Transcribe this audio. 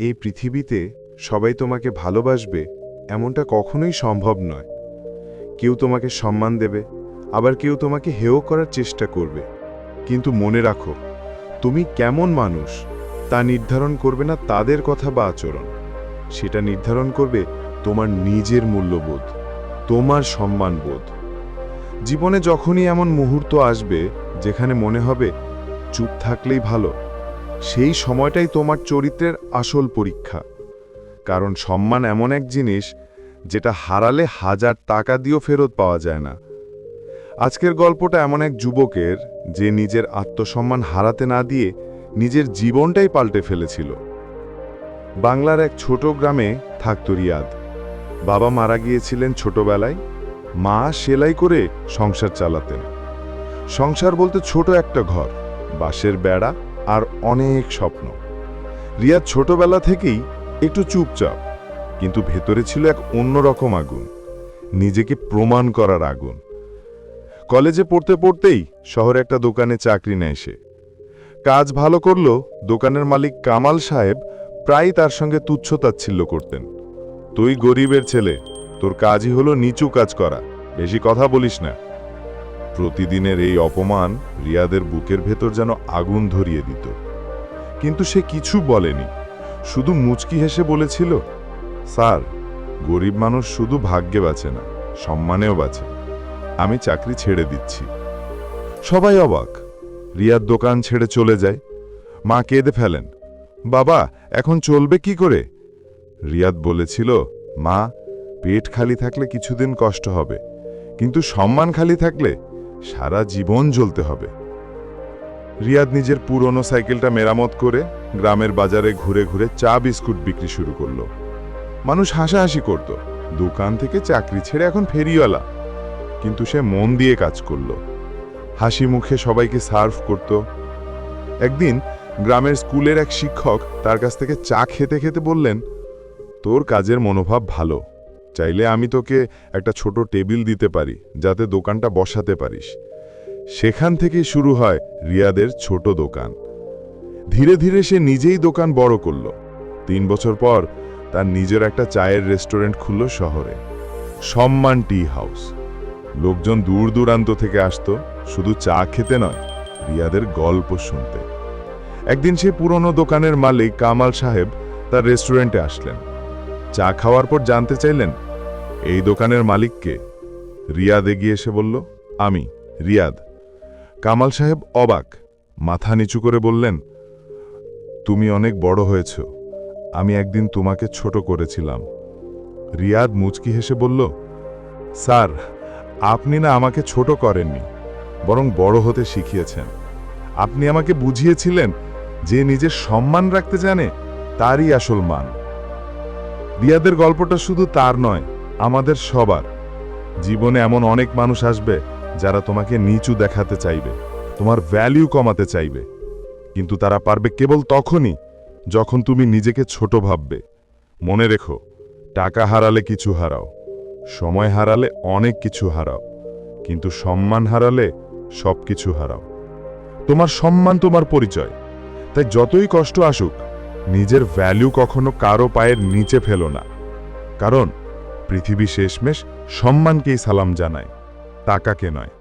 এই পৃথিবীতে সবাই তোমাকে ভালোবাসবে এমনটা কখনোই সম্ভব নয়। কেউ তোমাকে সম্মান দেবে, আবার কেউ তোমাকে হেয় করার চেষ্টা করবে। কিন্তু মনে রাখো, তুমি কেমন মানুষ তা নির্ধারণ করবে না তাদের কথা বা আচরণ। সেটা নির্ধারণ করবে তোমার নিজের মূল্যবোধ, তোমার সম্মানবোধ। জীবনে যখনই এমন মুহূর্ত আসবে যেখানে মনে হবে, চুপ থাকলেই ভালো। সেই সময়টাই তোমার চরিত্রের আসল পরীক্ষা। কারণ সম্মান এমন এক জিনিস যেটা হারালে হাজার টাকা দিয়েও ফেরত পাওয়া যায় না। আজকের গল্পটা এমন এক যুবকের যে নিজের আত্মসম্মান হারাতে না দিয়ে নিজের জীবনটাই পাল্টে ফেলেছিল। বাংলার এক ছোট গ্রামে থাকত রিয়াদ। বাবা মারা গিয়েছিলেন ছোটবেলায়। মা সেলাই করে সংসার চালাতেন। সংসার বলতে ছোট একটা ঘর, বাঁশের বেড়া আর অনেক স্বপ্ন। রিয়াদ ছোটবেলা থেকেই একটু চুপচাপ, কিন্তু ভেতরে ছিল এক অন্যরকম আগুন, নিজেকে প্রমাণ করার আগুন। কলেজে পড়তে পড়তেই শহরে একটা দোকানে চাকরি নেয় সে। কাজ ভালো করল দোকানের মালিক কামাল সাহেব প্রায় তার সঙ্গে তুচ্ছতাচ্ছিল্য করতেন। তুই গরিবের ছেলে, তোর কাজই হলো নিচু কাজ করা, বেশি কথা বলিস না। প্রতিদিনের এই অপমান রিয়াদের বুকের ভেতর যেন আগুন ধরিয়ে দিত। কিন্তু সে কিছু বলেনি, শুধু মুচকি হেসে বলেছিল, স্যার, গরিব মানুষ শুধু ভাগ্যে বাঁচে না, সম্মানেও বাঁচে। আমি চাকরি ছেড়ে দিচ্ছি। সবাই অবাক। রিয়ার দোকান ছেড়ে চলে যায়। মা কেঁদে ফেলেন, বাবা, এখন চলবে কি করে? রিয়াদ বলেছিল, মা, পেট খালি থাকলে কিছুদিন কষ্ট হবে, কিন্তু সম্মান খালি থাকলে সারা জীবন জ্বলতে হবে। রিয়াদ নিজের পুরনো সাইকেলটা মেরামত করে গ্রামের বাজারে ঘুরে ঘুরে চা বিস্কুট বিক্রি শুরু করল। মানুষ হাসাহাসি করত, দোকান থেকে চাকরি ছেড়ে এখন ফেরিওয়ালা। কিন্তু সে মন দিয়ে কাজ করল। হাসি মুখে সবাইকে সার্ভ করত। একদিন গ্রামের স্কুলের এক শিক্ষক তার কাছ থেকে চা খেতে খেতে বললেন, তোর কাজের মনোভাব ভালো। চাইলে আমি তোকে একটা ছোট টেবিল দিতে পারি, যাতে দোকানটা বসাতে পারিস। সেখান থেকেই শুরু হয় রিয়াদের ছোট দোকান। ধীরে ধীরে সে নিজেই দোকান বড় করল। তিন বছর পর তার নিজের একটা চায়ের রেস্টুরেন্ট খুলল শহরে। সম্মান টি হাউস। লোকজন দূর দূরান্ত থেকে আসত, শুধু চা খেতে নয়, রিয়াদের গল্প শুনতে। একদিন সে পুরনো দোকানের মালিক কামাল সাহেব তার রেস্টুরেন্টে আসলেন। চা খাওয়ার পর জানতে চাইলেন এই দোকানের মালিককে? রিয়াদ এগিয়ে এসে বলল, আমি, রিয়াদ। কামাল সাহেব অবাক, মাথা নিচু করে বললেন, তুমি অনেক বড় হয়েছ, আমি একদিন তোমাকে ছোট করেছিলাম। রিয়াদ মুচকি হেসে বলল, স্যার, আপনি না আমাকে ছোট করেননি, বরং বড় হতে শিখিয়েছেন। আপনি আমাকে বুঝিয়েছিলেন যে নিজের সম্মান রাখতে জানে তারই আসল মান। রিয়াদের গল্পটা শুধু তার নয় আমাদের সবার। জীবনে এমন অনেক মানুষ আসবে যারা তোমাকে নিচু দেখাতে চাইবে, তোমার ভ্যালিউ কমাতে চাইবে। কিন্তু তারা পারবে কেবল তখনই যখন তুমি নিজেকে ছোট ভাববে। মনে রেখো, টাকা হারালে কিছু হারাও, সময় হারালে অনেক কিছু হারাও, কিন্তু সম্মান হারালে সব কিছু হারাও। তোমার সম্মান তোমার পরিচয়। তাই যতই কষ্ট আসুক, নিজের ভ্যালু কখনো কারও পায়ের নিচে ফেলো না। কারণ পৃথিবী শেষমেশ সম্মানকেই সালাম জানায় টাকাকে নয়।